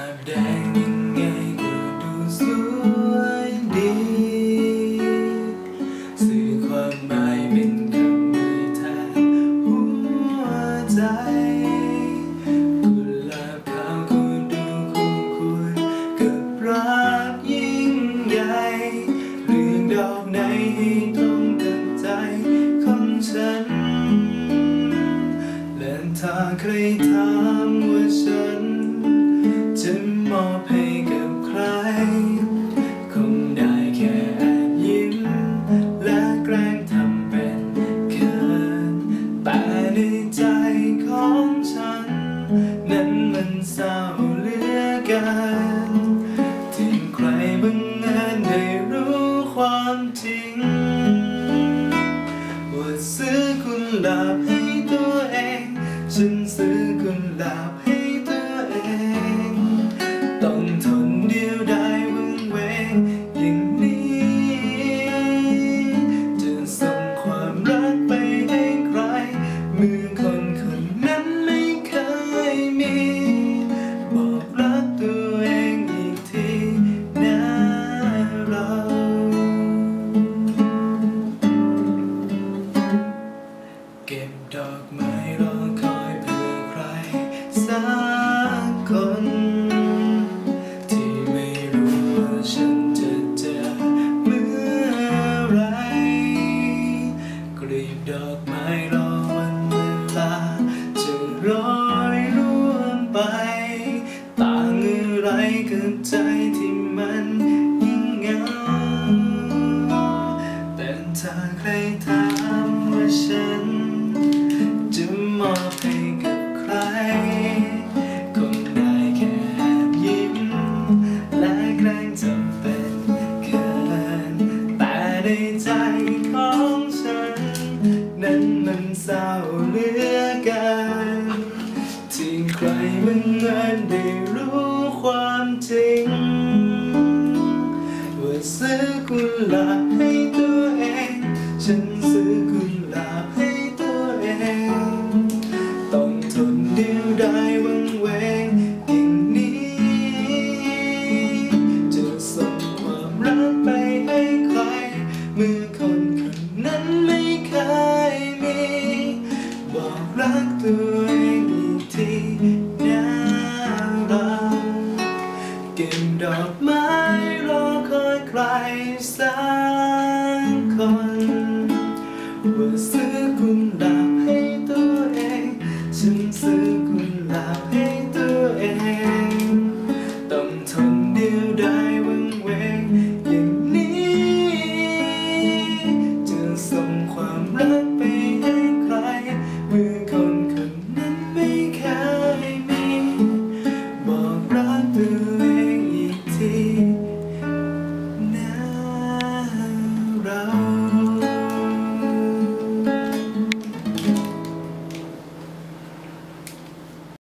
แบบแดงยังไงก็ดูสวยดี สื่อความหมายเป็นคำไม่แทนหัวใจกุหลาบขาก็ดูคู่ควรกับรักยิ่งใหญ่เรื่องดอกไหนให้ตรงกับใจของฉัน และถ้าใครถามว่าฉัน จะมอบให้กับใคร คงได้แค่ยิ้ม และแกล้งทำเป็นเขินแต่ในใจของฉัน นั้นมันเศร้าเหลือเกินที่ใครบังเอิญได้รู้ความจริง ว่าซื้อคุณหลับให้ตัวเอง ฉันซื้อคุณหลับ ไปต่างอะไรกับใจที่มันยิ่งเหงาแต่ถ้าใคร บังเอินได้รู้ความจริง ว่าซื้อกุหลาบให้ตัวเอง ฉันซื้อกุ gone.